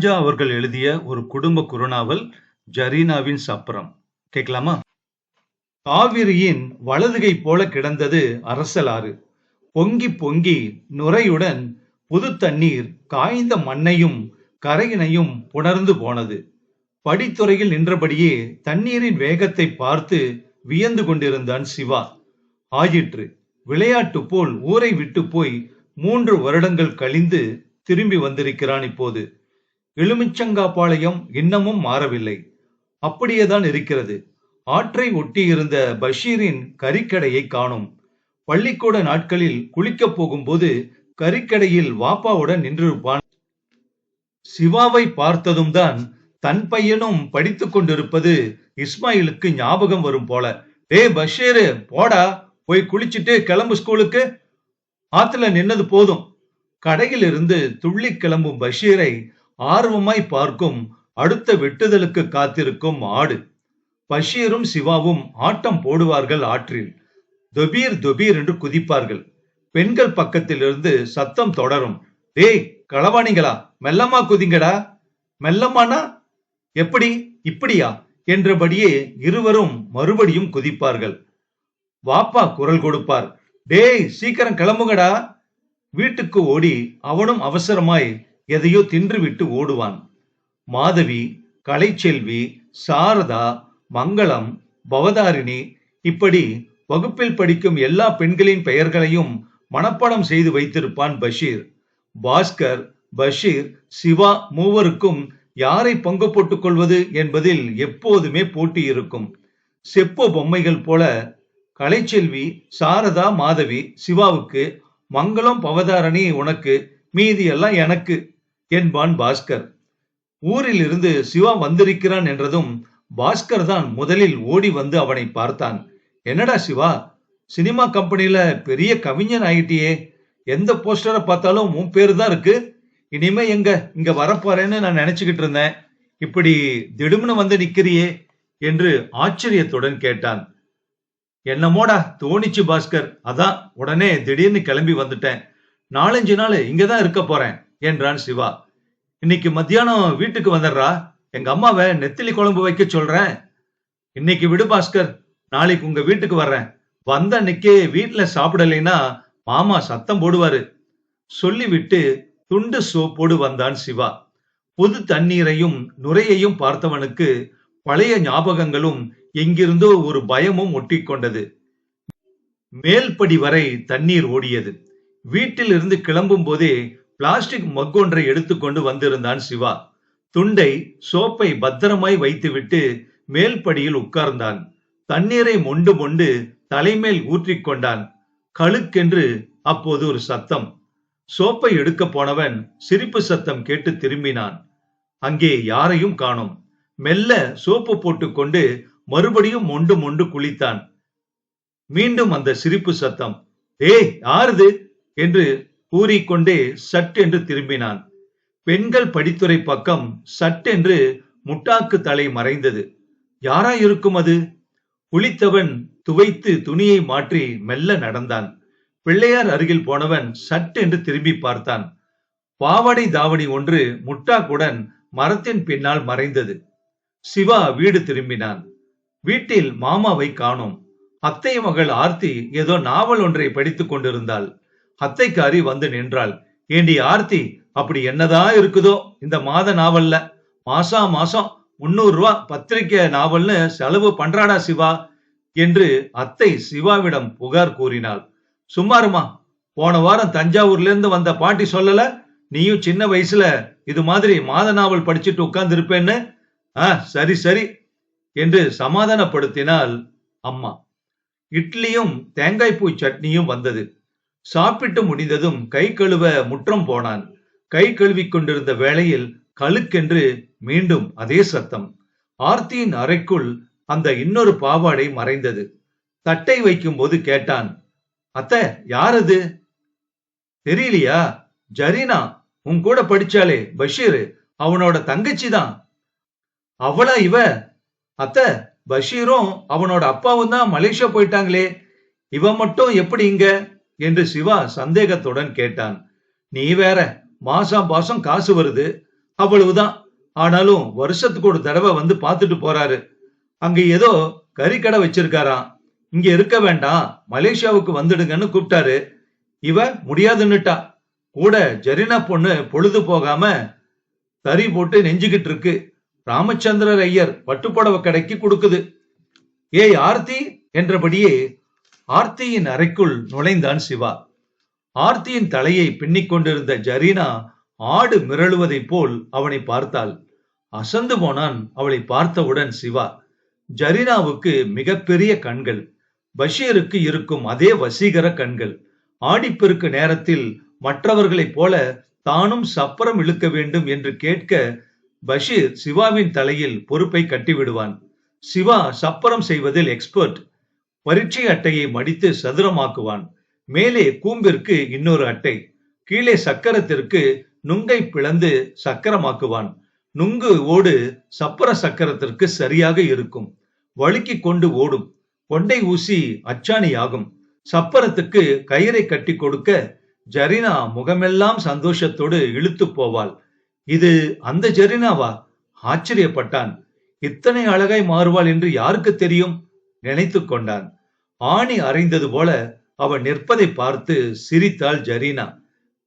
சுப்ரஜா அவர்கள் எழுதிய ஒரு குடும்ப குறுநாவல் ஜரீனாவின் சப்பரம். கேட்கலாமா? காவிரியின் வலதுகை போல கிடந்தது அரசலாறு. பொங்கி பொங்கி நுரையுடன் புது தண்ணீர் காய்ந்த மண்ணையும் கரையினையும் புணர்ந்து போனது. படித்துறையில் நின்றபடியே தண்ணீரின் வேகத்தை பார்த்து வியந்து கொண்டிருந்தான் சிவா. ஆயிற்று. விளையாட்டு போல் ஊரை விட்டு போய் மூன்று வருடங்கள் கழிந்து திரும்பி வந்திருக்கிறான் இப்போது. எலுமிச்சங்காபாளையம் இன்னமும் மாறவில்லை. அப்படியேதான் இருக்கிறது. ஆற்றை ஒட்டியிருந்த பஷீரின் கறிக்கடையை காணும். பள்ளிக்கூட நாட்களில் குளிக்கப் போகும்போது கறிக்கடையில் வாப்பாவுடன் நின்றிருப்பான். சிவாவை பார்த்ததும் தான் தன் பையனும் படித்துக் கொண்டிருப்பது இஸ்மாயிலுக்கு ஞாபகம் வரும் போல. டே பஷீரு போடா போய் குளிச்சுட்டு கிளம்பு ஸ்கூலுக்கு. ஆத்துல நின்னது போதும். கடையிலிருந்து துள்ளி கிளம்பும் பஷீரை ஆர்வமாய் பார்க்கும் அடுத்த வெட்டுதலுக்கு காத்திருக்கும் ஆடு. பஷீரும் சிவாவும் ஆட்டம் போடுவார்கள் ஆற்றில். தொபீர் தொபீர் என்று குதிப்பார்கள். பெண்கள் பக்கத்திலிருந்து சத்தம் தொடரும். டேய் களவாணிங்களா மெல்லமா குதிங்கடா. மெல்லமானா? எப்படி? இப்படியா? என்றபடியே இருவரும் மறுபடியும் குதிப்பார்கள். வாப்பா குரல் கொடுப்பார். டேய் சீக்கிரம் கிளம்புங்கடா. வீட்டுக்கு ஓடி அவனும் அவசரமாய் எதையோ தின்றுவிட்டு ஓடுவான். மாதவி கலைச்செல்வி சாரதா மங்களம் பவதாரிணி இப்படி வகுப்பில் படிக்கும் எல்லா பெண்களின் பெயர்களையும் மனப்பாடம் செய்து வைத்திருப்பான் பஷீர். பாஸ்கர் பஷீர் சிவா மூவருக்கும் யாரை பங்கு போட்டுக் கொள்வது என்பதில் எப்போதுமே போட்டி இருக்கும். செப்பு பொம்மைகள் போல கலைச்செல்வி சாரதா மாதவி சிவாவுக்கு மங்களம் பவதாரணி உனக்கு மீதி எல்லாம் எனக்கு. என்பான் பாஸ்கர். ஊரில் இருந்து சிவா வந்திருக்கிறான் என்றதும் பாஸ்கர் தான் முதலில் ஓடி வந்து அவனை பார்த்தான். என்னடா சிவா சினிமா கம்பெனியில பெரிய கவிஞன் ஆயிட்டியே. எந்த போஸ்டரை பார்த்தாலும் உன் பேரு தான் இருக்கு. இனிமே எங்க இங்க வரப்போறேன்னு நான் நினைச்சுக்கிட்டு இருந்தேன். இப்படி திடும்னு வந்து நிக்கிறியே என்று ஆச்சரியத்துடன் கேட்டான். என்னமோடா தோணிச்சு பாஸ்கர். அதான் உடனே திடீர்னு கிளம்பி வந்துட்டேன். நாலஞ்சு நாள் இங்கதான் இருக்க போறேன். என்றான் சிவா. இன்னைக்கு மத்தியானம் வீட்டுக்கு வந்துடுறா. எங்க அம்மாவை நெத்திலி குழம்பு வைக்க சொல்றேன். இன்னைக்கு விடு பாஸ்கர். நாளைக்கு உங்க வீட்டுக்கு வர்றேன். வந்த அன்னைக்கே வீட்டுல சாப்பிடலைன்னா மாமா சத்தம் போடுவாரு. சொல்லிவிட்டு துண்டு சோப்போடு வந்தான் சிவா. புது தண்ணீரையும் நுரையையும் பார்த்தவனுக்கு பழைய ஞாபகங்களும் எங்கிருந்தோ ஒரு பயமும் ஒட்டிக்கொண்டது மேல்படி வரை தண்ணீர் ஓடியது. வீட்டில் இருந்து கிளம்பும் போதே பிளாஸ்டிக் மக்கொன்றை எடுத்துக்கொண்டு வந்திருந்தான் சிவா. துண்டை சோப்பை பத்திரமாய் வைத்துவிட்டு மேல்படியில் உட்கார்ந்தான். தண்ணீரை மொண்டு மொண்டு தலைமேல் ஊற்றிக்கொண்டான் கழுக்கென்று அப்போது ஒரு சத்தம். சோப்பை எடுக்க போனவன் சிரிப்பு சத்தம் கேட்டு திரும்பினான். அங்கே யாரையும் காணோம். மெல்ல சோப்பு போட்டுக்கொண்டு மறுபடியும் மொண்டு மொண்டு குளித்தான். மீண்டும் அந்த சிரிப்பு சத்தம். ஏய் யாருது என்று கூறிக்கொண்டே சட்டென்று திரும்பினான். பெண்கள் படித்துறை பக்கம் சட்டென்று முட்டாக்கு தலை மறைந்தது. யாரா இருக்கும் அது? குளித்தவன் துவைத்து துணியை மாற்றி மெல்ல நடந்தான். பிள்ளையார் அருகில் போனவன் சட்டென்று திரும்பி பார்த்தான். பாவாடை தாவணி ஒன்று முட்டாக்குடன் மரத்தின் பின்னால் மறைந்தது. சிவா வீடு திரும்பினான். வீட்டில் மாமாவை காணோம். அத்தை மகள் ஆர்த்தி ஏதோ நாவல் ஒன்றை படித்துக் கொண்டிருந்தாள். அத்தைக்காரி வந்து நின்றாள். ஏண்டி ஆர்த்தி அப்படி என்னதான் இருக்குதோ? இந்த மாத நாவல்ல. மாசா மாசம் முன்னூறு ரூபா பத்திரிக்கை நாவல்னு செலவு பண்றாடா சிவா என்று அத்தை சிவாவிடம் புகார் கூறினாள். சும்மாருமா போன வாரம் தஞ்சாவூர்ல இருந்து வந்த பாட்டி சொல்லல? நீயும் சின்ன வயசுல இது மாதிரி மாத நாவல் படிச்சுட்டு உட்கார்ந்து இருப்பேன்னு ஆ சரி சரி என்று சமாதானப்படுத்தினாள் அம்மா. இட்லியும் தேங்காய் பூ சட்னியும் வந்தது. சாப்பிட்டு முடிந்ததும் கை கழுவ முற்றம் போனான். கை கழுவிக் கொண்டிருந்த வேளையில் கழுக்கென்று மீண்டும் அதே சத்தம். ஆர்த்தியின் அறைக்குள் அந்த இன்னொரு பாவாடை மறைந்தது. தட்டை வைக்கும் போது கேட்டான் அத்த யார் அது தெரியலையா? ஜரீனா உன் கூட படிச்சாலே பஷீர் அவனோட தங்கச்சி தான். அவளா இவ? அத்த பஷீரும் அவனோட அப்பாவும் தான் மலேசியா போயிட்டாங்களே. இவன் மட்டும் எப்படி இங்க? என்று சிவா சந்தேகத்துடன் கேட்டான். நீ வேற மாசம் மாசம் காசு வருது. அவ்வளவுதான். ஆனாலும் வருஷத்துக்கு ஒரு தடவை வந்து பார்த்துட்டு போறாரு. அங்க ஏதோ கறிக்கடை வச்சிருக்காராம். இங்க இருக்க வேண்டாம். மலேசியாவுக்கு வந்துடுங்கன்னு கூப்பிட்டாரு. இவ முடியாதுன்னுட்டா. கூட ஜெரினா பொண்ணு பொழுது போகாம தறி போட்டு நெஞ்சுகிட்டு இருக்கு. ராமச்சந்திரர் ஐயர் பட்டுப்புடவை கடைக்கு கொடுக்குது. ஏய் ஆர்த்தி என்றபடியே ஆர்த்தியின் அறைக்குள் நுழைந்தான் சிவா. ஆர்த்தியின் தலையை பின்னிக் கொண்டிருந்த ஜரீனா ஆடு மிரளுவதைப் போல் அவனை பார்த்தாள். அசந்து போனான் அவளை பார்த்தவுடன் சிவா. ஜரீனாவுக்கு மிகப்பெரிய கண்கள் பஷீருக்கு இருக்கும் அதே வசீகர கண்கள். ஆடிப்பெருக்கு நேரத்தில் மற்றவர்களைப் போல தானும் சப்பரம் இழுக்க வேண்டும் என்று கேட்க பஷீர் சிவாவின் தலையில் பொறுப்பை கட்டிவிடுவான். சிவா சப்பரம் செய்வதில் எக்ஸ்பர்ட் பரீட்சை அட்டையை மடித்து சதுரமாக்குவான். மேலே கூம்பிற்கு இன்னொரு அட்டை. கீழே சக்கரத்திற்கு நுங்கை பிளந்து சக்கரமாக்குவான். நுங்கு ஓடு சப்பர சக்கரத்திற்கு சரியாக இருக்கும். வழுக்கி கொண்டு ஓடும். கொண்டை ஊசி அச்சாணியாகும். சப்பரத்துக்கு கயிறை கட்டி கொடுக்க ஜரினா முகமெல்லாம் சந்தோஷத்தோடு இழுத்து போவாள். இது அந்த ஜரினாவா? ஆச்சரியப்பட்டான். இத்தனை அழகாய் மாறுவாள் என்று யாருக்கு தெரியும்? நினைத்து கொண்டான். ஆணி அறைந்தது போல அவன் நிற்பதை பார்த்து சிரித்தாள் ஜரீனா.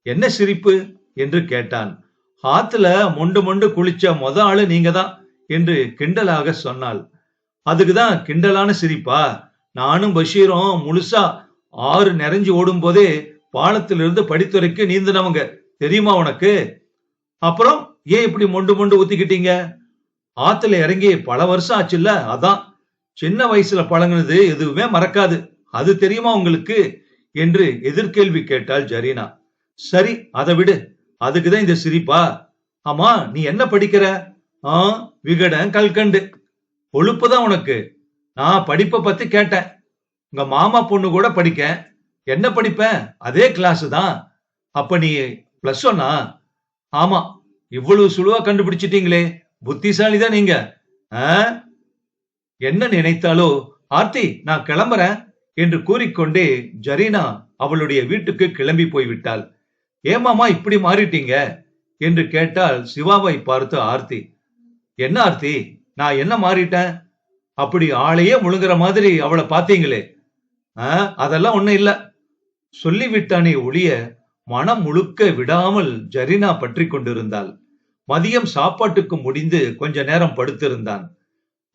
என்ன சிரிப்பு? என்று கேட்டான். ஆத்துல மொண்டு மொண்டு குளிச்ச மொத ஆளு நீங்க தான் என்று கிண்டலாக சொன்னாள். அதுக்குதான் கிண்டலான சிரிப்பா? நானும் பஷீரும் முழுசா ஆறு நிறைஞ்சு ஓடும் போதே பாலத்திலிருந்து படித்துறைக்கு நீந்தினவங்க. தெரியுமா உனக்கு? அப்புறம் ஏன் இப்படி மொண்டு மொண்டு ஊத்திக்கிட்டீங்க? ஆத்துல இறங்கி பல வருஷம் ஆச்சுல்ல அதான். சின்ன வயசுல பழகுனது எதுவுமே மறக்காது. அது தெரியுமா உங்களுக்கு? என்று எதிர்கேள்வி கேட்டாள் ஜரீனா. சரி அதை விடு. அதுக்குதான் இந்த சிரிப்பா? ஆமா நீ என்ன படிக்கிற? ஆ விகடன் கல்கண்டு. ஒழுப்பு தான் உனக்கு. நான் படிப்பை பத்தி கேட்டேன். உங்க மாமா பொண்ணு கூட படிக்க என்ன படிப்பேன் அதே கிளாஸ் தான். அப்ப நீ பிளஸ் ஒன்னா ஆமா இவ்வளவு சுழுவா கண்டுபிடிச்சிட்டீங்களே. புத்திசாலி தான் நீங்க. ஆ? என்ன நினைத்தாலோ ஆர்த்தி நான் கிளம்புறேன் என்று கூறிக்கொண்டே ஜரீனா அவளுடைய வீட்டுக்கு கிளம்பி போய்விட்டாள். ஏமாமா இப்படி மாறிட்டீங்க? என்று கேட்டால் சிவாவை பார்த்து ஆர்த்தி. என்ன ஆர்த்தி நான் என்ன மாறிட்டேன்? அப்படி ஆளையே முழுங்குற மாதிரி அவளை பார்த்தீங்களே. அதெல்லாம் ஒண்ணும் இல்ல. சொல்லிவிட்டானே ஒளிய மனம் முழுக்க விடாமல் ஜரீனா பற்றி கொண்டிருந்தாள் மதியம் சாப்பாட்டுக்கு முடிந்து கொஞ்ச நேரம் படுத்திருந்தான்.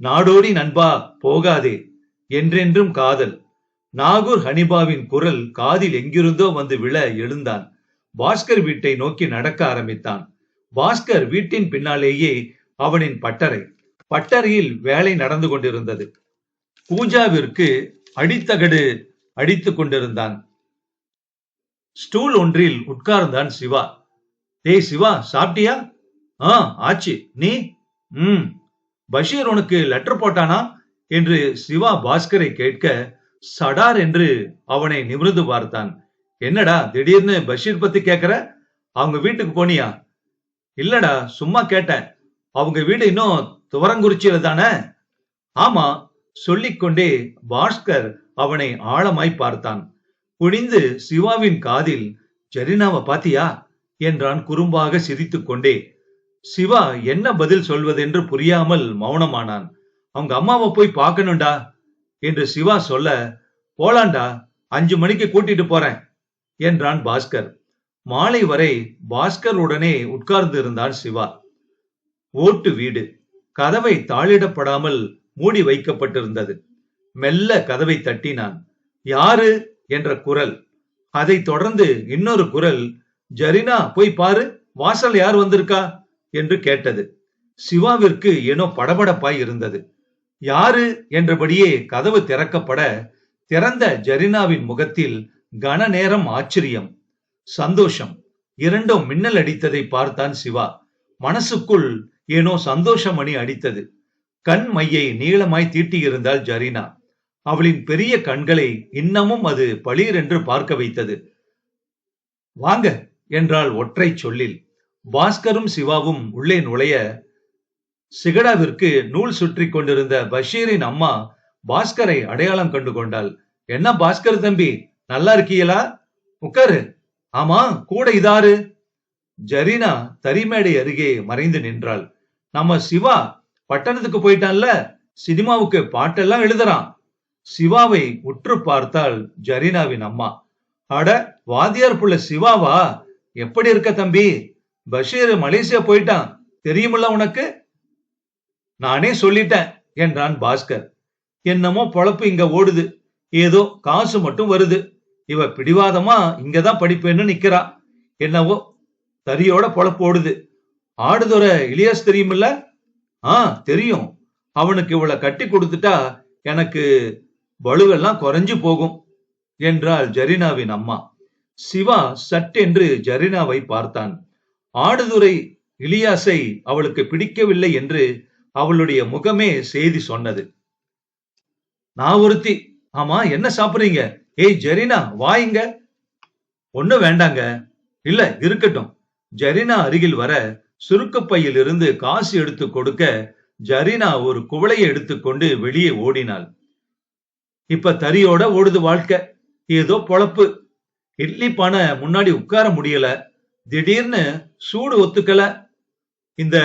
நாடோடி நண்பா போகாதே. என்றென்றும் காதல். நாகூர் ஹனிபாவின் குரல் காதில் எங்கிருந்தோ வந்து விழ எழுந்தான். பாஸ்கர் வீட்டை நோக்கி நடக்க ஆரம்பித்தான். பாஸ்கர் வீட்டின் பின்னாலேயே அவனின் பட்டறை. பட்டறையில் வேலை நடந்து கொண்டிருந்தது. பூஜாவிற்கு அடித்தகடு அடித்துக் கொண்டிருந்தான். ஸ்டூல் ஒன்றில் உட்கார்ந்தான் சிவா. டேய் சிவா சாப்பிட்டியா? ஆ ஆச்சு. நீ? ம். பஷீர் உனக்கு லெட்டர் போட்டானா? என்று சிவா பாஸ்கரை கேட்க சடார் என்று அவனை நிமிர்ந்து பார்த்தான். என்னடா திடீர்னு பஷீர் பத்தி கேக்குற? அவங்க வீட்டுக்கு போனியா? இல்லடா சும்மா கேட்டேன். அவங்க வீடு இன்னும் துவரங்குறிச்சியில தானே? ஆமா சொல்லிக்கொண்டே பாஸ்கர் அவனை ஆழமாய் பார்த்தான். குனிந்து சிவாவின் காதில் ஜெரினாவை பாத்தியா? என்றான் குறும்பாக சிரித்துக்கொண்டே. கொண்டே சிவா என்ன பதில் சொல்வதென்று புரியாமல் மௌனமானான். அவங்க அம்மாவை போய் பார்க்கணும்டா என்று சிவா சொல்ல போலாண்டா அஞ்சு மணிக்கு கூட்டிட்டு போறேன் என்றான் பாஸ்கர். மாலை வரை பாஸ்கர் உடனே உட்கார்ந்து இருந்தான் சிவா. ஓட்டு வீடு. கதவை தாளிடப்படாமல் மூடி வைக்கப்பட்டிருந்தது. மெல்ல கதவை தட்டினான். யாரு? என்ற குரல். அதைத் தொடர்ந்து இன்னொரு குரல் ஜரினா போய் பாரு வாசல் யார் வந்திருக்கா? என்று கேட்டது. சிவாவிற்கு ஏனோ படபடப்பாய் இருந்தது. யாரு என்றபடியே கதவு திறக்கப்பட திறந்த ஜரினாவின் முகத்தில் கன நேரம் ஆச்சரியம். சந்தோஷம். இரண்டும் மின்னல் அடித்ததை பார்த்தான் சிவா. மனசுக்குள் ஏனோ சந்தோஷம் அணி அடித்தது. கண் மையை நீளமாய் தீட்டியிருந்தாள் ஜரீனா. அவளின் பெரிய கண்களை இன்னமும் அது பளீர் என்று பார்க்க வைத்தது. வாங்க என்றாள் ஒற்றை சொல்லில். பாஸ்கரும் சிவாவும் உள்ளே நுழைய சிகடாவிற்கு நூல் சுற்றி கொண்டிருந்த பஷீரின் அம்மா பாஸ்கரை அடையாளம் கண்டு கொண்டாள். என்ன பாஸ்கர் தம்பி நல்லா இருக்கீங்களா உட்காரு ஆமா கூட இதாரு. ஜரீனா தரிமேடை அருகே மறைந்து நின்றாள். நம்ம சிவா பட்டணத்துக்கு போயிட்டான்ல சினிமாவுக்கு பாட்டெல்லாம் எழுதுறான். சிவாவை உற்று பார்த்தாள் ஜரீனாவின் அம்மா. அட வாத்தியார் புள்ள சிவாவா? எப்படி இருக்க தம்பி? பஷீர் மலேசியா போயிட்டான். தெரியுமில்ல உனக்கு? நானே சொல்லிட்டேன் என்றான் பாஸ்கர். என்னமோ பொழப்பு இங்க ஓடுது. ஏதோ காசு மட்டும் வருது. இவ பிடிவாதமா இங்கதான் படிப்பேன்னு நிக்கிறா. என்னவோ தறியோட பொழப்பு ஓடுது. ஆடுதுறை இலியாஸ் தெரியுமில்ல? ஆ தெரியும். அவனுக்கு இவளை கட்டி கொடுத்துட்டா எனக்கு வலுவெல்லாம் குறைஞ்சு போகும் என்றாள் ஜரீனாவின் அம்மா. சிவா சட்டென்று ஜரீனாவை பார்த்தான். ஆடுதுறை இலியாசை அவளுக்கு பிடிக்கவில்லை என்று அவளுடைய முகமே செய்தி சொன்னது. நான் ஒருத்தி. ஆமா என்ன சாப்பிடுறீங்க? ஏய் ஜெரினா வாயுங்க ஒண்ணும் வேண்டாங்க. இல்ல இருக்கட்டும். ஜெரினா அருகில் வர சுருக்கப்பையில் இருந்து காசு எடுத்து கொடுக்க ஜரீனா ஒரு குவளையை எடுத்துக்கொண்டு வெளியே ஓடினாள். இப்ப தறியோட ஓடுது வாழ்க்கை. ஏதோ பொழப்பு. இட்லி பானை முன்னாடி உட்கார முடியல. திடீர்னு சூடு ஒத்துக்கல. இந்த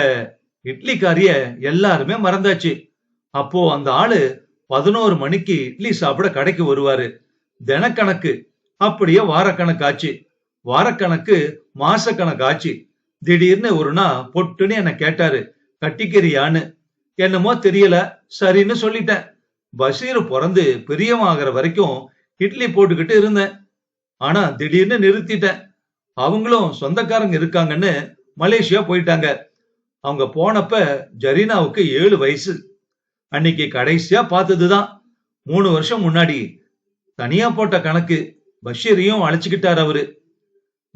இட்லிக்காரிய எல்லாருமே மறந்தாச்சு. அப்போ அந்த ஆளு பதினோரு மணிக்கு இட்லி சாப்பிட கடைக்கு வருவாரு. தினக்கணக்கு. அப்படியே வாரக்கணக்காச்சு வாரக்கணக்கு மாசக்கணக்காச்சு திடீர்னு ஒரு நாள் பொட்டுன்னு என்ன கேட்டாரு. கட்டிக்கிறியான்னு. என்னமோ தெரியல. சரின்னு சொல்லிட்டேன். பஷீர் பிறந்து பெரியவன் வரைக்கும் இட்லி போட்டுக்கிட்டு இருந்தேன். ஆனா திடீர்னு நிறுத்திட்டேன். அவங்களும் சொந்தக்காரங்க இருக்காங்கன்னு மலேசியா போயிட்டாங்க. அவங்க போனப்ப ஜரீனாவுக்கு ஏழு வயசு. அன்னைக்கு கடைசியா பார்த்ததுதான். மூணு வருஷம் முன்னாடி தனியா போட்ட கணக்கு. பஷீரையும் அழைச்சுக்கிட்டார் அவரு.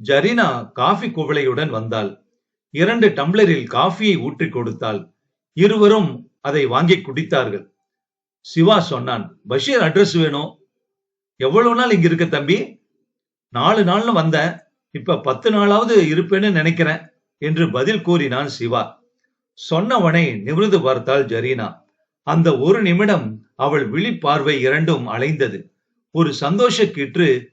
ஜரீனா காஃபி குவளையுடன் வந்தாள். இரண்டு டம்ளரில் காஃபியை ஊற்றி கொடுத்தாள். இருவரும் அதை வாங்கி குடித்தார்கள். சிவா சொன்னான் பஷீர் அட்ரஸ் வேணும். எவ்வளவு நாள் இங்க இருக்க தம்பி? நாலு நாள்னு வந்தேன். இப்ப பத்து நாளாவது இருப்பேன்னு நினைக்கிறேன் என்று பதில் கூறினான் சிவா. சொன்னவனை நிமிர்ந்து பார்த்தாள் ஜரீனா. அந்த ஒரு நிமிடம் அவள் விழிப்பார்வை இரண்டும் அலைந்தது. ஒரு சந்தோஷ கீற்று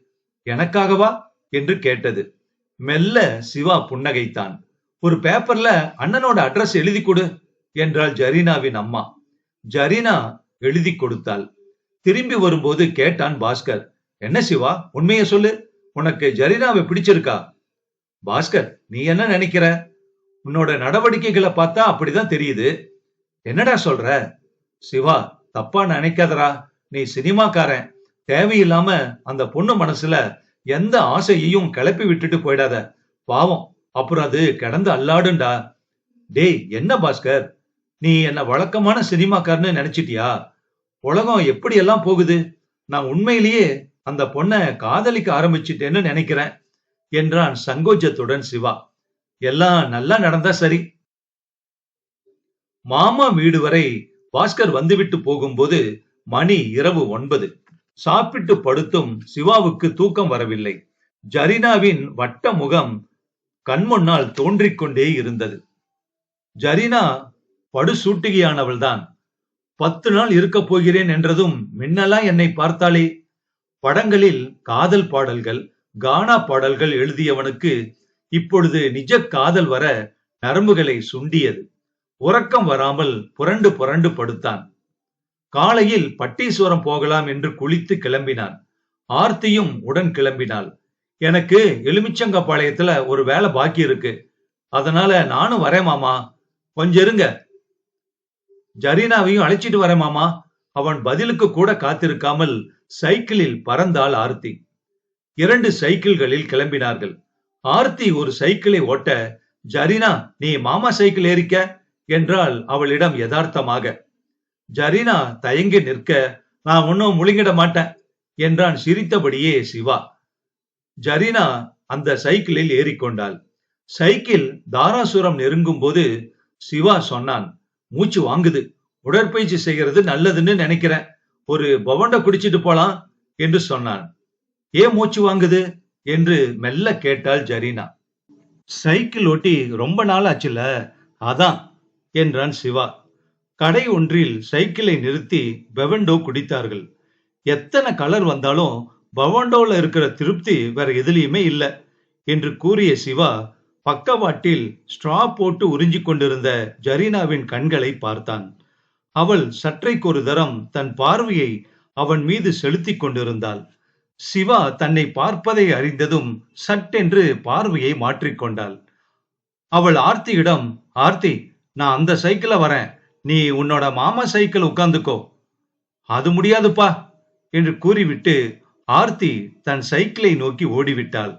எனக்காகவா? என்று கேட்டது. மெல்ல சிவா புன்னகைத்தான். ஒரு பேப்பர்ல அண்ணனோட அட்ரஸ் எழுதி கொடு என்றாள் ஜரீனாவின் அம்மா. ஜரீனா எழுதி கொடுத்தாள். திரும்பி வரும்போது கேட்டான் பாஸ்கர் என்ன சிவா உண்மையை சொல்லு. உனக்கு ஜரீனாவை பிடிச்சிருக்கா? பாஸ்கர் நீ என்ன நினைக்கிற? உன்னோட நடவடிக்கைகளை பார்த்தா அப்படிதான் தெரியுது. என்னடா சொல்ற? சிவா தப்பா நினைக்காதடா. நீ சினிமாக்காரன். தேவையில்லாம அந்த பொண்ணு மனசுல எந்த ஆசையையும் கிளப்பி விட்டுட்டு போயிடாத. பாவம் அப்புறம் அது கிடந்து அல்லாடுண்டா. டேய் என்ன பாஸ்கர்? நீ என்ன வழக்கமான சினிமாக்காரன்னு நினைச்சிட்டியா? உலகம் எப்படி எல்லாம் போகுது? நான் உண்மையிலேயே அந்த பொண்ணை காதலிக்க ஆரம்பிச்சிட்டேன்னு நினைக்கிறேன் என்றான் சங்கோஜத்துடன் சிவா. எல்லாம் நல்லா நடந்தா சரி. மாமா வீடு வரை பாஸ்கர் வந்துவிட்டு போகும்போது மணி இரவு ஒன்பது. சாப்பிட்டு படுத்தும் சிவாவுக்கு தூக்கம் வரவில்லை. ஜரீனாவின் வட்ட முகம் கண்முன்னால் தோன்றிக் கொண்டே இருந்தது. ஜரீனா படுசூட்டிகையானவள்தான். பத்து நாள் இருக்கப் போகிறேன் என்றதும் மின்னலா என்னை பார்த்தாளே படங்களில் காதல் பாடல்கள் கானா பாடல்கள் எழுதியவனுக்கு இப்பொழுது நிஜ காதல் வர நரம்புகளை சுண்டியது. உறக்கம் வராமல் புரண்டு புரண்டு படுத்தான். காலையில் பட்டீஸ்வரம் போகலாம் என்று குளித்து கிளம்பினான். ஆர்த்தியும் உடன் கிளம்பினாள். எனக்கு எலுமிச்சங்கப்பாளையத்துல ஒரு வேலை பாக்கி இருக்கு. அதனால நானும் வரேன் மாமா. கொஞ்சம் இருங்க. ஜரீனாவையும் அழைச்சிட்டு வரேன் மாமா. அவன் பதிலுக்கு கூட காத்திருக்காமல் சைக்கிளில் பறந்தாள் ஆர்த்தி. இரண்டு சைக்கிள்களில் கிளம்பினார்கள். ஆர்த்தி ஒரு சைக்கிளை ஓட்ட ஜரீனா நீ மாமா சைக்கிள் ஏறிக்க என்றால் அவளிடம் யதார்த்தமாக. ஜரீனா தயங்கி நிற்க நான் ஒன்னும் முழுங்கிட மாட்டேன் என்றான் சிரித்தபடியே சிவா. ஜரீனா அந்த சைக்கிளில் ஏறிக்கொண்டாள். சைக்கிள் தாராசுரம் நெருங்கும் போது சிவா சொன்னான் மூச்சு வாங்குது. உடற்பயிற்சி செய்கிறது நல்லதுன்னு நினைக்கிறேன். ஒரு பவண்ட குடிச்சிட்டு போலாம் என்று சொன்னான். ஏன் மூச்சு வாங்குது? என்று மெல்ல கேட்டாள் ஜரீனா. சைக்கிள் ஓட்டி ரொம்ப நாள் ஆச்சுல அதான் என்றான் சிவா. கடை ஒன்றில் சைக்கிளை நிறுத்தி பெவண்டோ குடித்தார்கள். எத்தனை கலர் வந்தாலும் பவண்டோல இருக்கிற திருப்தி வேற எதுலயுமே இல்ல என்று கூறிய சிவா பக்கவாட்டில் ஸ்ட்ரா போட்டு உறிஞ்சிக் கொண்டிருந்த ஜரீனாவின் கண்களை பார்த்தான். அவள் சற்றைக்கொரு தரம் தன் பார்வையை அவன் மீது செலுத்திக் கொண்டிருந்தாள். சிவா தன்னை பார்ப்பதை அறிந்ததும் சட்டென்று பார்வையை மாற்றிக்கொண்டாள் அவள் ஆர்த்தியிடம் ஆர்த்தி நான் அந்த சைக்கிள வரேன். நீ உன்னோட மாமா சைக்கிள் உட்காந்துக்கோ. அது முடியாதுப்பா என்று கூறிவிட்டு ஆர்த்தி தன் சைக்கிளை நோக்கி ஓடிவிட்டாள்.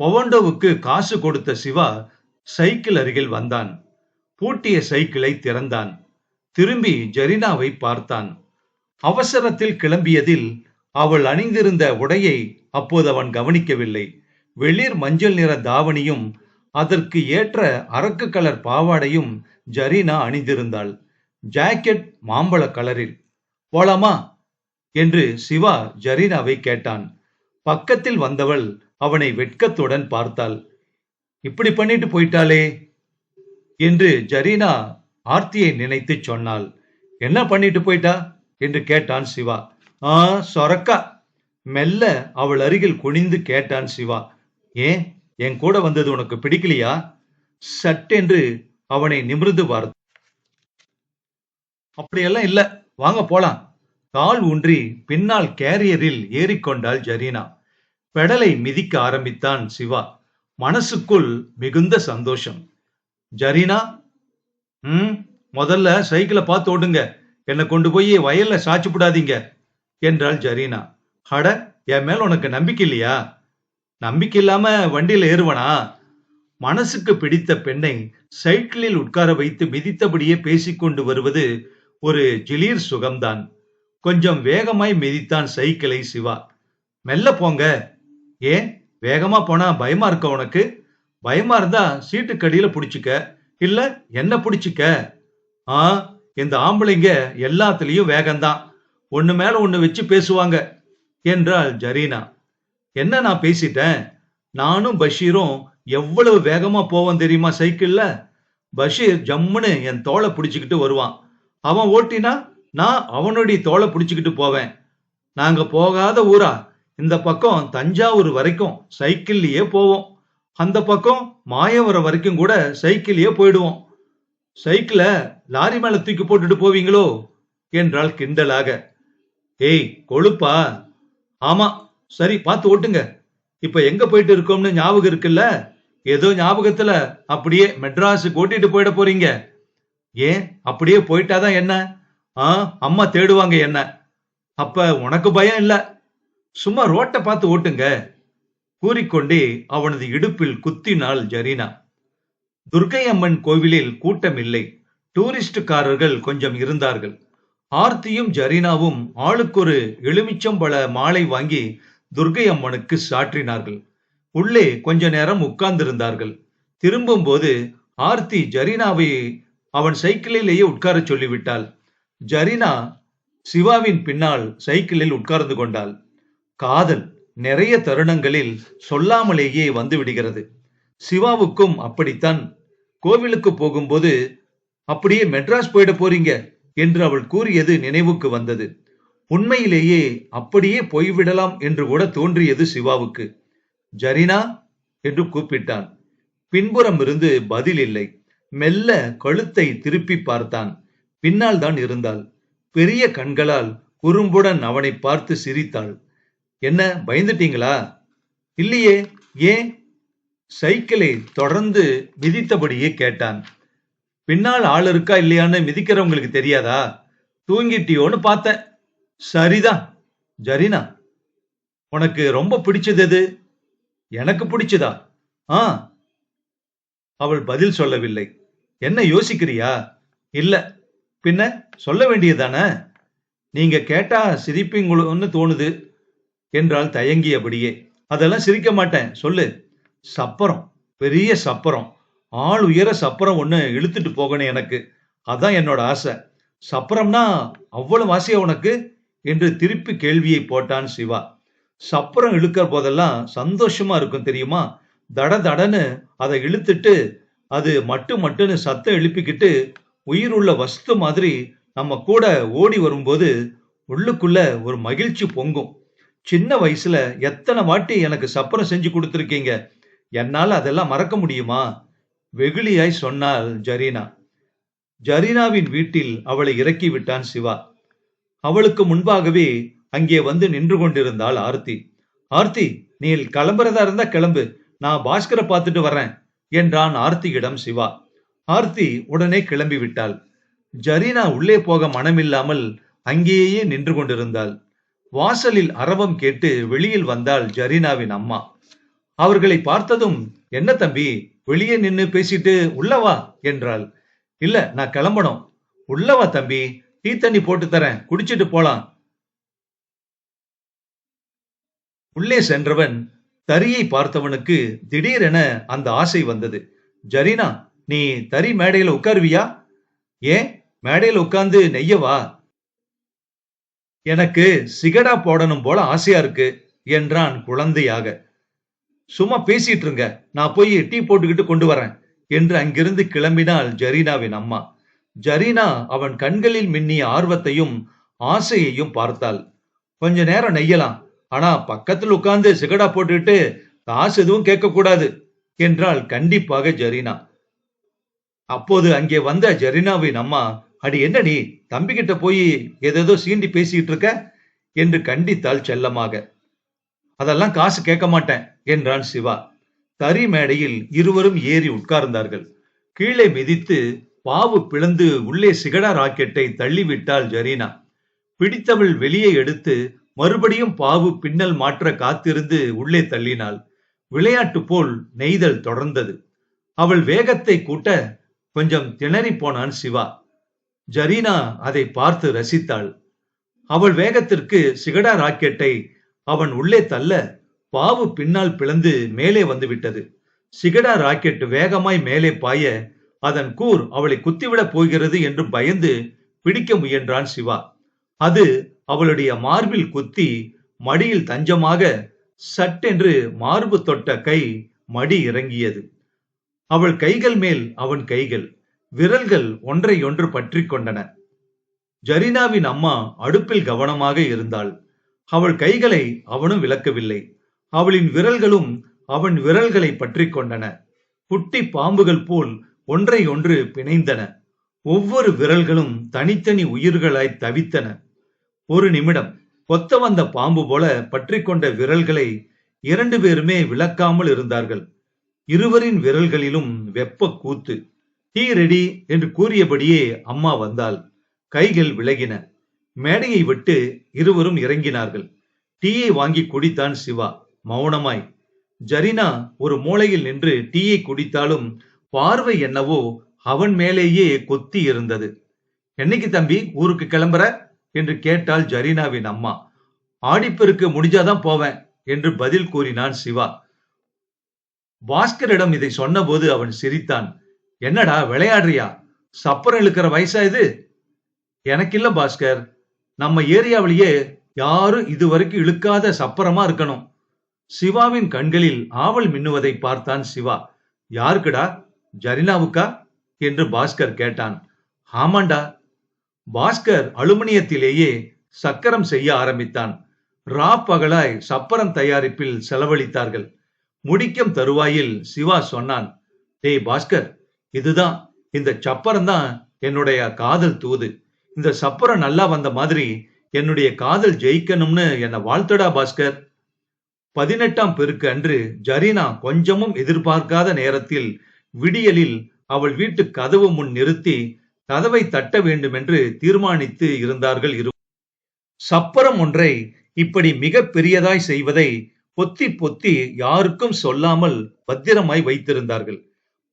பொவண்டோவுக்கு காசு கொடுத்த சிவா சைக்கிள் அருகில் வந்தான். பூட்டிய சைக்கிளை திறந்தான். திரும்பி ஜரினாவை பார்த்தான். அவசரத்தில் கிளம்பியதில் அவள் அணிந்திருந்த உடையை அப்போது அவன் கவனிக்கவில்லை. வெளிர் மஞ்சள் நிற தாவணியும் அதற்கு ஏற்ற அரக்கு கலர் பாவாடையும் ஜரீனா அணிந்திருந்தாள். ஜாக்கெட் மாம்பழ கலரில் போலாமா என்று சிவா ஜரீனாவை கேட்டான். பக்கத்தில் வந்தவள் அவனை வெட்கத்துடன் பார்த்தாள். இப்படி பண்ணிட்டு போயிட்டாளே என்று ஜரீனா ஆர்த்தியை நினைத்து சொன்னாள். என்ன பண்ணிட்டு போயிட்டா? என்று கேட்டான் சிவா. ஆ சொரக்கா. மெல்ல அவள் அருகில் குனிந்து கேட்டான் சிவா. ஏன்? என் கூட வந்தது உனக்கு பிடிக்கலையா? சட்டென்று அவனை நிமிர்ந்து பார்த்து அப்படியெல்லாம் இல்ல. வாங்க போலாம். கால் ஊன்றி பின்னால் கேரியரில் ஏறிக்கொண்டாள் ஜரீனா. பெடலை மிதிக்க ஆரம்பித்தான் சிவா. மனசுக்குள் மிகுந்த சந்தோஷம். ஜரீனா ம்? முதல்ல சைக்கிளை பார்த்து ஓடுங்க என்னை கொண்டு போய் வயல்ல சாச்சு விடாதீங்க என்றாள் ஜரீனா. ஹட என் மேல உனக்கு நம்பிக்கை இல்லையா? நம்பிக்கை இல்லாம வண்டியில ஏறுவனா? மனசுக்கு பிடித்த பெண்ணை சைக்கிளில் உட்கார வைத்து மிதித்தபடியே பேசிக்கொண்டு வருவது ஒரு ஜிலீர் சுகம்தான். கொஞ்சம் வேகமாய் மிதித்தான் சைக்கிளை சிவா. மெல்ல போங்க. ஏன்? வேகமா போனா பயமா இருக்க உனக்கு? பயமா இருந்தா சீட்டுக்கடியில புடிச்சுக்க. இல்ல என்ன பிடிச்சிக்க? ஆ இந்த ஆம்பளைங்க எல்லாத்துலயும் வேகம்தான். ஒண்ணு மேல ஒண்ணு வச்சு பேசுவாங்க என்றாள் ஜரீனா. என்ன நான் பேசிட்டேன்? நானும் பஷீரும் எவ்வளவு வேகமா போவோம் தெரியுமா சைக்கிள்ல? பஷீர் ஜம்முன்னு என் தோலை பிடிச்சுக்கிட்டு வருவான். அவன் ஓட்டினா நான் அவனுடைய தோலை பிடிச்சுக்கிட்டு போவேன். நாங்க போகாத ஊரா இந்த பக்கம் தஞ்சாவூர் வரைக்கும் சைக்கிள்லயே போவோம். அந்த பக்கம் மாயவரம் வரைக்கும் கூட சைக்கிளையே போயிடுவோம். சைக்கிளை லாரி மேல தூக்கி போட்டுட்டு போவீங்களோ? என்றாள் கிண்டலாக. ஏய் கொழுப்பா? ஆமா சரி பார்த்து ஓட்டுங்க. இப்ப எங்க போயிட்டு இருக்கோம்னு ஞாபகம் இருக்குல்ல? ஏதோ ஞாபகத்துல அப்படியே மெட்ராஸுக்கு ஓட்டிட்டு போயிட போறீங்க. ஏன்? அப்படியே போயிட்டாதான் என்ன? ஆ அம்மா தேடுவாங்க என்ன. அப்ப உனக்கு பயம் இல்ல. சும்மா ரோட்டை பார்த்து ஓட்டுங்க. கூறிக்கொண்டே அவனது இடுப்பில் குத்தினாள் ஜரீனா. துர்க்கை அம்மன் கோவிலில் கூட்டம் இல்லை டூரிஸ்டுக்காரர்கள் கொஞ்சம் இருந்தார்கள். ஆர்த்தியும் ஜரீனாவும் ஆளுக்கொரு எலுமிச்சம்பழ மாலை வாங்கி துர்க்கை அம்மனுக்கு சாற்றினார்கள். உள்ளே கொஞ்ச நேரம் உட்கார்ந்திருந்தார்கள். திரும்பும்போது ஆர்த்தி ஜரீனாவை அவன் சைக்கிளிலேயே உட்காரச் சொல்லிவிட்டாள். ஜரீனா சிவாவின் பின்னால் சைக்கிளில் உட்கார்ந்து கொண்டாள். காதல். நிறைய தருணங்களில் சொல்லாமலேயே வந்து விடுகிறது. சிவாவுக்கும் அப்படித்தான். கோவிலுக்கு போகும்போது அப்படியே மெட்ராஸ் போயிட போறீங்க என்று அவள் கூறியது நினைவுக்கு வந்தது. உண்மையிலேயே அப்படியே போய்விடலாம் என்று கூட தோன்றியது சிவாவுக்கு. ஜரினா என்று கூப்பிட்டான். பின்புறம் இருந்து பதில் இல்லை. மெல்ல கழுத்தை திருப்பி பார்த்தான். பின்னால் தான் இருந்தாள். பெரிய கண்களால் குறும்புடன் அவனை பார்த்து சிரித்தாள். என்ன பயந்துட்டீங்களா? இல்லையே ஏன்? சைக்கிளை தொடர்ந்து மிதித்தபடியே கேட்டான். பின்னால் ஆள் இருக்கா இல்லையான்னு மிதிக்கிறவங்களுக்கு தெரியாதா? தூங்கிட்டியோன்னு பார்த்தேன். சரிதான் ஜரீனா உனக்கு ரொம்ப பிடிச்சது எது? எனக்கு பிடிச்சதா? ஆ. அவள் பதில் சொல்லவில்லை. என்ன யோசிக்கிறியா? இல்ல. பின்ன சொல்ல வேண்டியதானே நீங்க கேட்டா சிரிப்பீங்களோன்னு தோணுது. என்றால் தயங்கியபடியே. அதெல்லாம் சிரிக்க மாட்டேன் சொல்லு. சப்பரம் பெரிய சப்பரம். ஆள் உயர சப்பரம் ஒண்ணு இழுத்துட்டு போகணும் எனக்கு. அதான் என்னோட ஆசை. சப்பரம்னா அவ்வளவு ஆசையா உனக்கு? என்று திருப்பி கேள்வியை போட்டான் சிவா. சப்பரம் இழுக்கிற போதெல்லாம் சந்தோஷமா இருக்கும் தெரியுமா? தட தடன்னு அதை இழுத்துட்டு அது மட்டு மட்டுன்னு சத்தம் எழுப்பிக்கிட்டு உயிருள்ள வஸ்து மாதிரி நம்ம கூட ஓடி வரும்போது உள்ளுக்குள்ள ஒரு மகிழ்ச்சி பொங்கும். சின்ன வயசுல எத்தனை வாட்டி எனக்கு சப்பரம் செஞ்சு கொடுத்துருக்கீங்க? என்னால் அதெல்லாம் மறக்க முடியுமா? வெகுளியாய் சொன்னாள் ஜரீனா. ஜரீனாவின் வீட்டில் அவளை இறக்கி விட்டான் சிவா. அவளுக்கு முன்பாகவே அங்கே வந்து நின்று கொண்டிருந்தாள் ஆர்த்தி. ஆர்த்தி நீ கிளம்புறதா இருந்தா கிளம்பு. நான் பாஸ்கரை பார்த்துட்டு வரேன் என்றான் ஆர்த்தியிடம் சிவா. ஆர்த்தி உடனே கிளம்பி விட்டாள் ஜரீனா உள்ளே போக மனமில்லாமல் அங்கேயே நின்று கொண்டிருந்தாள். வாசலில் அரவம் கேட்டு வெளியில் வந்தாள் ஜரீனாவின் அம்மா. அவர்களை பார்த்ததும் என்ன தம்பி வெளியே நின்னு பேசிட்டு உள்ளவா? என்றாள். இல்ல நான் கிளம்பணும். உள்ளவா தம்பி டீ தண்ணி போட்டு தரேன் குடிச்சிட்டு போலாம். உள்ளே சென்றவன் தரியை பார்த்தவனுக்கு திடீரென அந்த ஆசை வந்தது. ஜரீனா நீ தறி மேடையில உட்காருவியா? ஏன் மேடையில உட்கார்ந்து நெய்யவா? எனக்கு சிகடா போடணும் போல ஆசையா இருக்கு என்றான் குழந்தையாக. சும்மா பேசிட்டு இருங்க நான் போய் டீ போட்டுக்கிட்டு கொண்டு வரேன் என்று அங்கிருந்து கிளம்பினாள் ஜரீனாவின் அம்மா. ஜரீனா அவன் கண்களில் மின்னிய ஆர்வத்தையும் ஆசையையும் பார்த்தாள். கொஞ்ச நேரம் நெய்யலாம் ஆனா பக்கத்தில் உட்கார்ந்து சிகடா போட்டுக்கிட்டு காசு எதுவும் கேட்கக்கூடாது என்றாள் கண்டிப்பாக ஜரீனா. அப்போது அங்கே வந்த ஜரீனாவின் அம்மா அடி என்ன நீ தம்பி கிட்ட போய் ஏதேதோ சீண்டி பேசிட்டு இருக்க என்று கண்டித்தாள் செல்லமாக. அதெல்லாம் காசு கேட்க மாட்டேன் என்றான் சிவா. தறி மேடையில் இருவரும் ஏறி உட்கார்ந்தார்கள். கீழே மிதித்து பாவு பிளந்து உள்ளே சிகடா ராக்கெட்டை தள்ளிவிட்டாள் ஜரீனா. பிடித்தவள் வெளியே எடுத்து மறுபடியும் பாவு பின்னல் மாற்ற காத்திருந்து உள்ளே தள்ளினாள். விளையாட்டு போல் நெய்தல் தொடர்ந்தது. அவள் வேகத்தை கூட்ட கொஞ்சம் திணறி போனான் சிவா. ஜரீனா அதை பார்த்து ரசித்தாள். அவள் வேகத்திற்கு சிகடா ராக்கெட்டை அவன் உள்ளே தள்ள பாவு பின்னால் பிளந்து மேலே வந்துவிட்டது. சிகடா ராக்கெட் வேகமாய் மேலே பாய அதன் கூர் அவளை குத்திவிடப் போகிறது என்று பயந்து பிடிக்க முயன்றான் சிவா. அது அவளுடைய மார்பில் குத்தி மடியில் தஞ்சமாக சட்டென்று மார்பு தொட்ட கை மடி இறங்கியது. அவள் கைகள் மேல் அவன் கைகள். விரல்கள் ஒன்றையொன்று பற்றி கொண்டன. ஜரீனாவின் அம்மா அடுப்பில் கவனமாக இருந்தாள். அவள் கைகளை அவனும் விளக்கவில்லை. அவளின் விரல்களும் அவன் விரல்களை பற்றி கொண்டன. குட்டி பாம்புகள் போல் ஒன்றை ஒன்று பிணைந்தன. ஒவ்வொரு விரல்களும் தனித்தனி உயிர்களாய் தவித்தன. ஒரு நிமிடம் கொத்த வந்த பாம்பு போல பற்றி கொண்ட விரல்களை இரண்டு பேருமே விளக்காமல் இருந்தார்கள். இருவரின் விரல்களிலும் வெப்ப கூத்து. டீ ரெடி என்று கூறியபடியே அம்மா வந்தால் கைகள் விலகின. மேடையை விட்டு இருவரும் இறங்கினார்கள். டீயை வாங்கி குடித்தான் சிவா. மௌனமாய். ஜரினா ஒரு மூளையில் நின்று டீயை குடித்தாலும் பார்வை என்னவோ அவன் மேலேயே கொத்தி இருந்தது. என்னைக்கு தம்பி ஊருக்கு கிளம்புற? என்று கேட்டாள் ஜரீனாவின் அம்மா. ஆடிப்பெருக்கு முடிஞ்சாதான் போவேன் என்று பதில் கூறினான் சிவா. பாஸ்கரிடம் இதை சொன்னபோது அவன் சிரித்தான். என்னடா விளையாடுறியா? சப்பரம் இழுக்கிற வயசா இது? எனக்கில்ல பாஸ்கர். நம்ம ஏரியாவிலேயே யாரும் இதுவரைக்கும் இழுக்காத சப்பரமா இருக்கணும். சிவாவின் கண்களில் ஆவல் மின்னுவதை பார்த்தான் சிவா. யாருக்குடா? ஜரினாவுக்கா? என்று பாஸ்கர் கேட்டான். ஆமாண்டா. பாஸ்கர் அலுமினியத்திலேயே சக்கரம் செய்ய ஆரம்பித்தான். ரா பகலாய் சப்பரம் தயாரிப்பில் செலவழித்தார்கள். முடிக்கும் தருவாயில் சிவா சொன்னான் டேய் பாஸ்கர் இதுதான். இந்த சப்பரம் தான் என்னுடைய காதல் தூது. இந்த சப்பரம் நல்லா வந்த மாதிரி என்னுடைய காதல் ஜெயிக்கணும்னு என்னை வாழ்த்தடா பாஸ்கர். பதினெட்டாம் பெருக்கு அன்று ஜரீனா கொஞ்சமும் எதிர்பார்க்காத நேரத்தில் விடியலில் அவள் வீட்டு கதவு முன் நிறுத்தி கதவை தட்ட வேண்டும் என்று தீர்மானித்து இருந்தார்கள் இரு சப்பரம் ஒன்றை இப்படி மிக பெரியதாய் செய்வதை பொத்தி பொத்தி யாருக்கும் சொல்லாமல் பத்திரமாய் வைத்திருந்தார்கள்.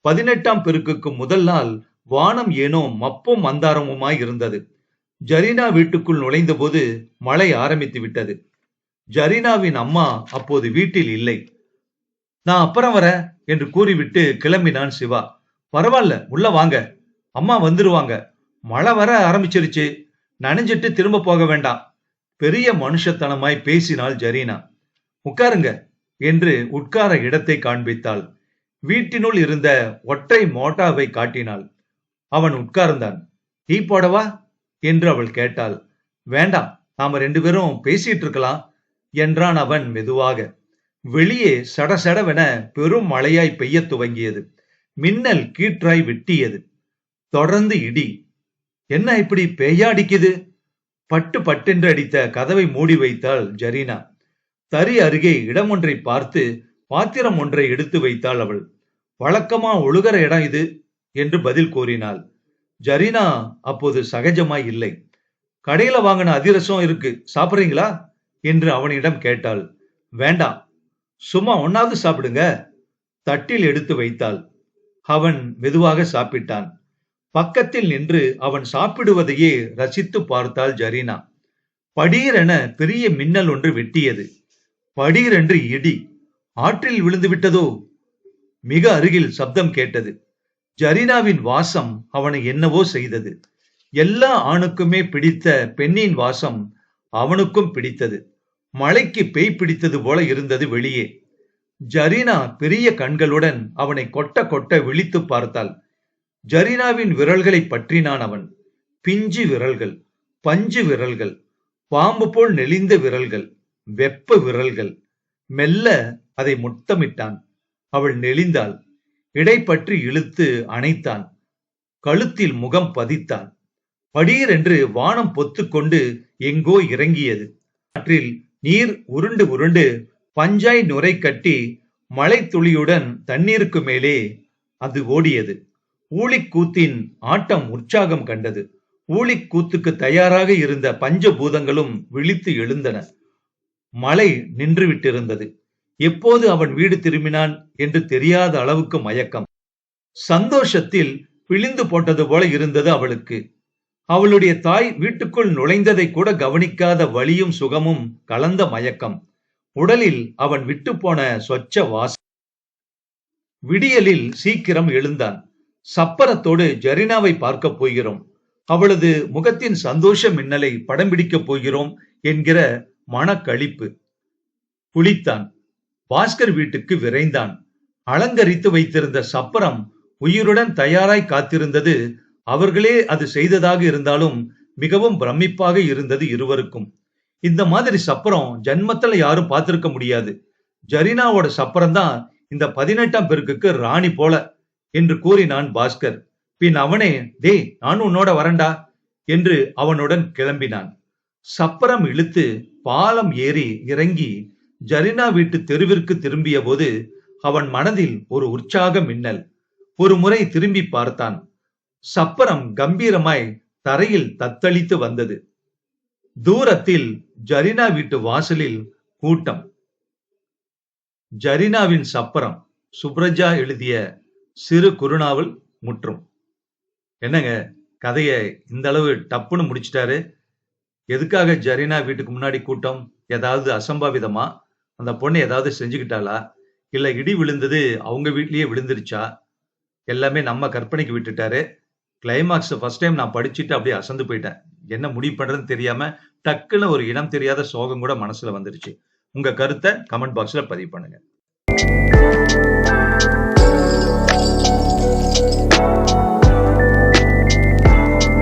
பதினெட்டாம் பெருக்குக்கு முதல் நாள் வானம் ஏனோ மப்பும் மந்தாரமுமாய் இருந்தது. ஜரீனா வீட்டுக்குள் நுழைந்தபோது மழை ஆரம்பித்து விட்டது. ஜரீனாவின் அம்மா அப்போது வீட்டில் இல்லை. நான் அப்புறம் வர என்று கூறிவிட்டு கிளம்பினான் சிவா. பரவாயில்ல உள்ள வாங்க. அம்மா வந்துருவாங்க. மழை வர ஆரம்பிச்சிருச்சு. நனைஞ்சிட்டு திரும்ப போக வேண்டாம். பெரிய மனுஷத்தனமாய் பேசினாள் ஜரீனா. உட்காருங்க என்று உட்கார இடத்தை காண்பித்தாள். வீட்டினுள் இருந்த ஒற்றை மோட்டாவை காட்டினாள். அவன் உட்கார்ந்தான். டீ போடவா? என்று அவள் கேட்டாள். வேண்டாம் நாம ரெண்டு பேரும் பேசிட்டு இருக்கலாம் என்றான் அவன் மெதுவாக. வெளியே சடசடவென பெரும் மழையாய் பெய்ய துவங்கியது. மின்னல் கீற்றாய் வெட்டியது. தொடர்ந்து இடி. என்ன இப்படி பெய்யாடிக்குது பட்டு பட்டென்று அடித்த கதவை மூடி வைத்தாள் ஜரீனா. தறி அருகே இடம் ஒன்றை பார்த்து பாத்திரம் ஒன்றை எடுத்து வைத்தாள் அவள். வழக்கமா ஒழுகிற இடம் இது என்று பதில் கூறினாள். ஜரீனா அப்போது சகஜமாய் இல்லை. கடையில வாங்கின அதிரசம் இருக்கு சாப்பிடுறீங்களா? என்று அவனிடம் கேட்டாள். வேண்டாம். சும்மா ஒன்னாவது சாப்பிடுங்க. தட்டில் எடுத்து வைத்தாள். அவன் மெதுவாக சாப்பிட்டான். பக்கத்தில் நின்று அவன் சாப்பிடுவதையே ரசித்து பார்த்தாள் ஜரீனா. படீரென பெரிய மின்னல் ஒன்று வெட்டியது. படீரென்று இடி. ஆற்றில் விழுந்து விட்டதோ? மிக அருகில் சப்தம் கேட்டது. ஜரீனாவின் வாசம் அவனை என்னவோ செய்தது. எல்லா ஆணுக்குமே பிடித்த பெண்ணின் வாசம் அவனுக்கும் பிடித்தது. மழைக்கு பேய் பிடித்தது போல இருந்தது வெளியே. ஜரீனா பெரிய கண்களுடன் அவனை கொட்ட கொட்ட விழித்து பார்த்தாள். ஜரீனாவின் விரல்களை பற்றினான் அவன். பிஞ்சு விரல்கள் பஞ்சு விரல்கள் பாம்பு போல் நெளிந்த விரல்கள் வெப்ப விரல்கள். மெல்ல அதை முத்தமிட்டான். அவள் நெளிந்தாள். இடைப்பற்றி இழுத்து அணைத்தான். கழுத்தில் முகம் பதித்தான். படீரென்று வானம் பொத்துக்கொண்டு எங்கோ இறங்கியது. காற்றில் நீர் உருண்டு உருண்டு பஞ்சாய் நுரை கட்டி மழை துளியுடன் தண்ணீருக்கு மேலே அது ஓடியது. ஊழிக்கூத்தின் ஆட்டம் உற்சாகம் கண்டது. ஊழிக்கூத்துக்கு தயாராக இருந்த பஞ்சபூதங்களும் விழித்து எழுந்தன. மழை நின்று விட்டிருந்தது எப்போது அவன் வீடு திரும்பினான் என்று தெரியாத அளவுக்கு மயக்கம். சந்தோஷத்தில் பிழிந்து போட்டது போல இருந்தது அவளுக்கு. அவளுடைய தாய் வீட்டுக்குள் நுழைந்ததை கூட கவனிக்காத வலியும் சுகமும் கலந்த மயக்கம். உடலில் அவன் விட்டுப்போன போன சொச்ச வாசம். விடியலில் சீக்கிரம் எழுந்தான். சப்பரத்தோடு ஜரினாவை பார்க்கப் போகிறோம். அவளது முகத்தின் சந்தோஷ மின்னலை படம் பிடிக்கப் போகிறோம் என்கிற மனக்களிப்பு. குளித்தான். பாஸ்கர் வீட்டுக்கு விரைந்தான். அலங்கரித்து வைத்திருந்த சப்பரம் உயிருடன் தயாராய் காத்திருந்தது. அவர்களே அது செய்ததாக இருந்தாலும் மிகவும் பிரமிப்பாக இருந்தது இருவருக்கும். இந்த மாதிரி சப்பரம் ஜன்மத்துல யாரும் பார்த்திருக்க முடியாது. ஜரீனாவோட சப்பரம் தான் இந்த பதினெட்டாம் பெருக்குக்கு ராணி போல என்று கூறினான் பாஸ்கர். பின் அவனே டேய் நான் உன்னோட வரண்டா என்று அவனுடன் கிளம்பினான். சப்பரம் இழுத்து பாலம் ஏறி இறங்கி ஜரினா வீட்டு தெருவிற்கு திரும்பிய போது அவன் மனதில் ஒரு உற்சாக மின்னல். ஒரு முறை திரும்பி பார்த்தான். சப்பரம் கம்பீரமாய் தரையில் தத்தளித்து வந்தது. தூரத்தில் ஜரினா வீட்டு வாசலில் கூட்டம். ஜரினாவின் சப்பரம் சுப்ரஜா எழுதிய சிறு குறுநாவல் முற்றும். என்னங்க கதையை இந்த அளவு டப்புன்னு முடிச்சிட்டாரு? எதுக்காக ஜரீனா வீட்டுக்கு முன்னாடி கூட்டம்? ஏதாவது அசம்பாவிதமா? அந்த பொண்ணு ஏதாவது செஞ்சுக்கிட்டாளா? இல்ல இடி விழுந்தது அவங்க வீட்லயே விழுந்துருச்சா? எல்லாமே நம்ம கற்பனைக்கு விட்டுட்டாரு. கிளைமாக்ஸ் ஃபர்ஸ்ட் டைம் நான் படிச்சுட்டு அப்படியே அசந்து போயிட்டேன். என்ன முடிவு பண்றதுன்னு தெரியாம டக்குன்னு ஒரு இனம் தெரியாத சோகம் கூட மனசுல வந்துருச்சு. உங்க கருத்தை கமெண்ட் பாக்ஸ்ல பதிவு பண்ணுங்க.